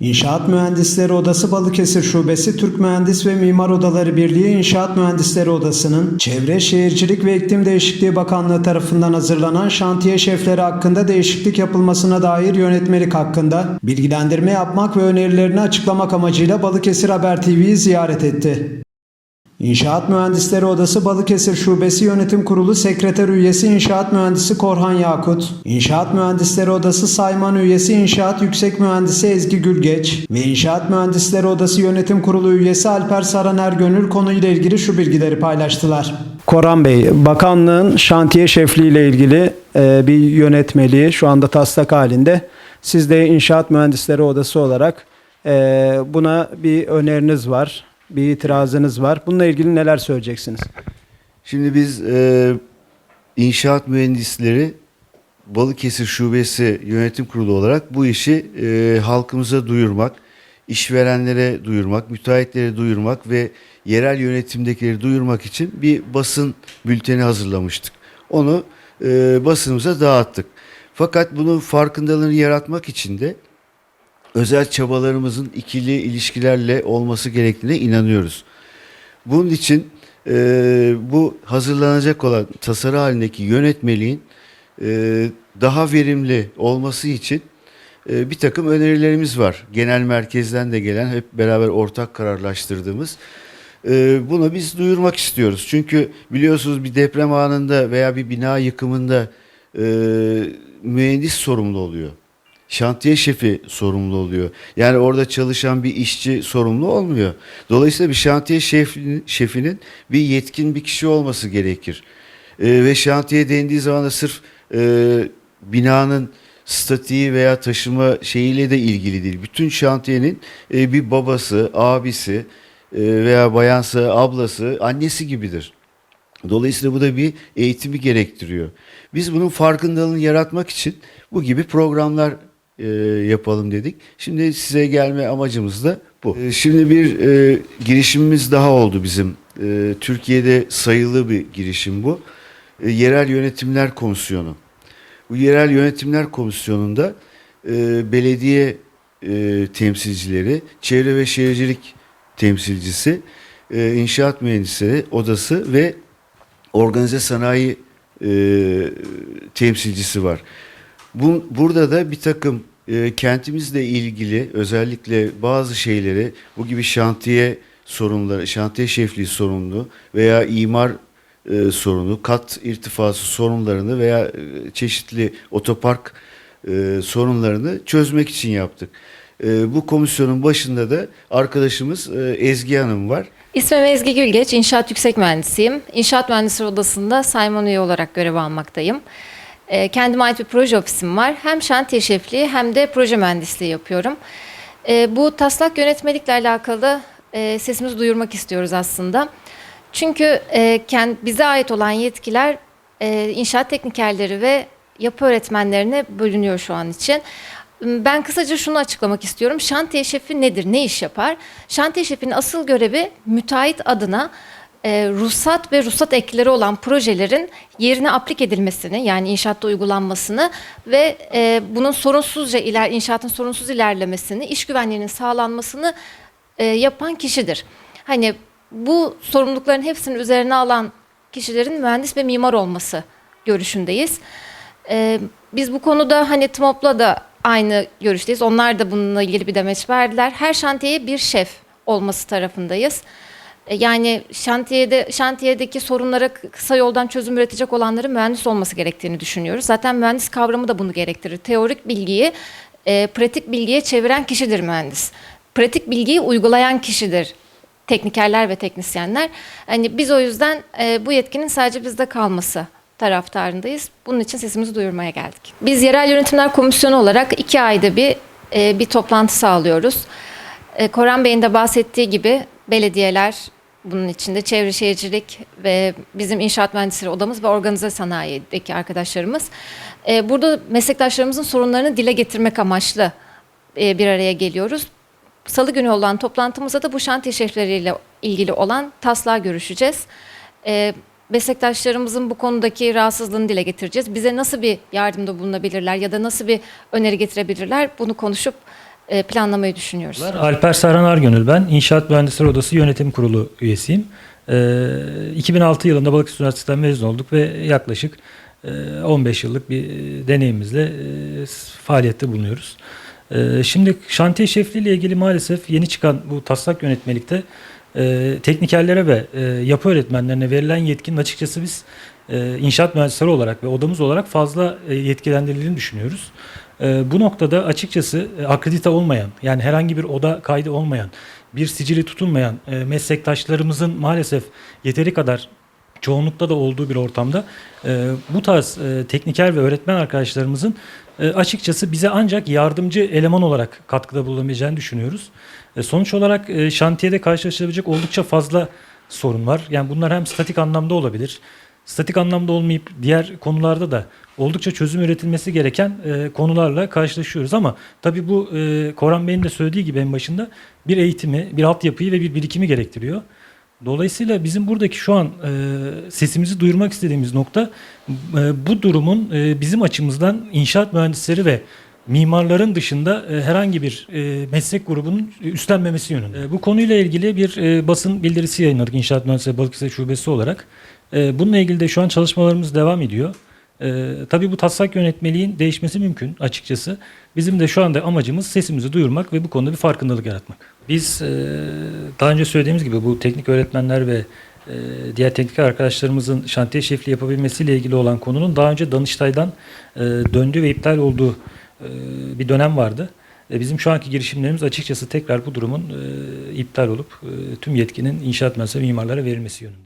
İnşaat Mühendisleri Odası Balıkesir Şubesi Türk Mühendis ve Mimar Odaları Birliği İnşaat Mühendisleri Odası'nın Çevre Şehircilik ve İklim Değişikliği Bakanlığı tarafından hazırlanan şantiye şefleri hakkında değişiklik yapılmasına dair yönetmelik hakkında bilgilendirme yapmak ve önerilerini açıklamak amacıyla Balıkesir Haber TV'yi ziyaret etti. İnşaat Mühendisleri Odası Balıkesir Şubesi Yönetim Kurulu Sekreter Üyesi İnşaat Mühendisi Korhan Yakut, İnşaat Mühendisleri Odası Sayman Üyesi İnşaat Yüksek Mühendisi Ezgi Gülgeç ve İnşaat Mühendisleri Odası Yönetim Kurulu Üyesi Alper Saraner Gönül konuyla ilgili şu bilgileri paylaştılar. Korhan Bey, bakanlığın şantiye şefliği ile ilgili e, bir yönetmeliği şu anda taslak halinde. Siz de İnşaat Mühendisleri Odası olarak e, buna bir öneriniz var, bir itirazınız var. Bununla ilgili neler söyleyeceksiniz? Şimdi biz e, inşaat mühendisleri Balıkesir Şubesi Yönetim Kurulu olarak bu işi e, halkımıza duyurmak, işverenlere duyurmak, müteahhitlere duyurmak ve yerel yönetimdekileri duyurmak için bir basın bülteni hazırlamıştık. Onu e, basınımıza dağıttık. Fakat bunun farkındalığını yaratmak için de özel çabalarımızın ikili ilişkilerle olması gerektiğine inanıyoruz. Bunun için e, bu hazırlanacak olan tasarı halindeki yönetmeliğin e, daha verimli olması için e, bir takım önerilerimiz var. Genel merkezden de gelen hep beraber ortak kararlaştırdığımız. E, bunu biz duyurmak istiyoruz. Çünkü biliyorsunuz bir deprem anında veya bir bina yıkımında e, mühendis sorumlu oluyor şantiye şefi sorumlu oluyor. Yani orada çalışan bir işçi sorumlu olmuyor. Dolayısıyla bir şantiye şefinin, şefinin bir yetkin bir kişi olması gerekir. Ee, ve şantiye dendiği zaman da sırf e, binanın statiği veya taşıma şeyiyle de ilgili değil. Bütün şantiyenin e, bir babası, abisi e, veya bayansı, ablası, annesi gibidir. Dolayısıyla bu da bir eğitimi gerektiriyor. Biz bunun farkındalığını yaratmak için bu gibi programlar e, yapalım dedik. Şimdi size gelme amacımız da bu. E, şimdi bir e, girişimimiz daha oldu bizim. E, Türkiye'de sayılı bir girişim bu. E, Yerel Yönetimler Komisyonu. Bu Yerel Yönetimler Komisyonu'nda e, belediye e, temsilcileri, çevre ve şehircilik temsilcisi, e, inşaat mühendisleri odası ve organize sanayi e, temsilcisi var. Bu, burada da bir takım e, kentimizle ilgili özellikle bazı şeyleri bu gibi şantiye sorunları, şantiye şefliği sorunlu veya imar e, sorunu, kat irtifası sorunlarını veya e, çeşitli otopark e, sorunlarını çözmek için yaptık. E, bu komisyonun başında da arkadaşımız e, Ezgi Hanım var. İsmim Ezgi Gülgeç, İnşaat Yüksek Mühendisiyim. İnşaat Mühendisleri Odası'nda sayman üye olarak görev almaktayım. Ee, Kendime ait bir proje ofisim var. Hem şantiye şefliği hem de proje mühendisliği yapıyorum. Ee, Bu taslak yönetmelikle alakalı e, sesimizi duyurmak istiyoruz aslında. Çünkü e, kend- bize ait olan yetkiler e, inşaat teknikerleri ve yapı öğretmenlerine bölünüyor şu an için. Ben kısaca şunu açıklamak istiyorum. Şantiye şefi nedir? Ne iş yapar? Şantiye şefinin asıl görevi müteahhit adına e, ruhsat ve ruhsat ekleri olan projelerin yerine aplik edilmesini yani inşaatta uygulanmasını ve e, bunun sorunsuzca iler inşaatın sorunsuz ilerlemesini, iş güvenliğinin sağlanmasını e, yapan kişidir. Hani bu sorumlulukların hepsini üzerine alan kişilerin mühendis ve mimar olması görüşündeyiz. Ee, biz bu konuda hani TMOP'la da aynı görüşteyiz. Onlar da bununla ilgili bir demeç verdiler. Her şantiyeye bir şef olması tarafındayız. Ee, Yani şantiyede şantiyedeki sorunlara kısa yoldan çözüm üretecek olanların mühendis olması gerektiğini düşünüyoruz. Zaten mühendis kavramı da bunu gerektirir. Teorik bilgiyi e, pratik bilgiye çeviren kişidir mühendis. Pratik bilgiyi uygulayan kişidir teknikerler ve teknisyenler. Hani biz o yüzden e, bu yetkinin sadece bizde kalması taraftarındayız. Bunun için sesimizi duyurmaya geldik. Biz Yerel Yönetimler Komisyonu olarak iki ayda bir e, bir toplantı sağlıyoruz. E, Koran Bey'in de bahsettiği gibi belediyeler, bunun içinde çevre şehircilik ve bizim inşaat mühendisleri odamız ve organize sanayideki arkadaşlarımız. e, burada meslektaşlarımızın sorunlarını dile getirmek amaçlı e, bir araya geliyoruz. Salı günü olan toplantımızda da bu şantiye şefleriyle ilgili olan taslağı görüşeceğiz. Ee, meslektaşlarımızın bu konudaki rahatsızlığını dile getireceğiz. Bize nasıl bir yardımda bulunabilirler ya da nasıl bir öneri getirebilirler bunu konuşup e, planlamayı düşünüyoruz. Alper Sarhan Argönül ben. İnşaat Mühendisleri Odası Yönetim Kurulu üyesiyim. Ee, 2006 yılında Balıkesir Üniversitesi'nden mezun olduk ve yaklaşık e, 15 yıllık bir e, deneyimimizle e, faaliyette bulunuyoruz. E, Şimdi şantiye şefliği ile ilgili maalesef yeni çıkan bu taslak yönetmelikte e, teknikerlere ve e, yapı öğretmenlerine verilen yetkinin açıkçası biz e, inşaat mühendisleri olarak ve odamız olarak fazla e, yetkilendirildiğini düşünüyoruz. E, bu noktada açıkçası e, akredite olmayan yani herhangi bir oda kaydı olmayan bir sicili tutulmayan e, meslektaşlarımızın maalesef yeteri kadar çoğunlukta da olduğu bir ortamda e, bu tarz e, tekniker ve öğretmen arkadaşlarımızın açıkçası bize ancak yardımcı eleman olarak katkıda bulunabileceğini düşünüyoruz. Sonuç olarak şantiyede karşılaşılabilecek oldukça fazla sorun var. Yani bunlar hem statik anlamda olabilir. Statik anlamda olmayıp diğer konularda da oldukça çözüm üretilmesi gereken e, konularla karşılaşıyoruz. Ama tabii bu e, Koran Bey'in de söylediği gibi en başında bir eğitimi, bir altyapıyı ve bir birikimi gerektiriyor. Dolayısıyla bizim buradaki şu an e, sesimizi duyurmak istediğimiz nokta e, bu durumun e, bizim açımızdan inşaat mühendisleri ve mimarların dışında e, herhangi bir e, meslek grubunun üstlenmemesi yönünde. E, bu konuyla ilgili bir e, basın bildirisi yayınladık İnşaat Mühendisleri Balıkesir Şubesi olarak. E, bununla ilgili de şu an çalışmalarımız devam ediyor. E, tabii bu taslak yönetmeliğin değişmesi mümkün açıkçası. Bizim de şu anda amacımız sesimizi duyurmak ve bu konuda bir farkındalık yaratmak. Biz e, daha önce söylediğimiz gibi bu teknik öğretmenler ve e, diğer teknik arkadaşlarımızın şantiye şefliği yapabilmesiyle ilgili olan konunun daha önce Danıştay'dan e, döndüğü ve iptal olduğu e, bir dönem vardı. Bizim şu anki girişimlerimiz açıkçası tekrar bu durumun iptal olup tüm yetkinin inşaat mühendisleri mimarlara verilmesi yönünde.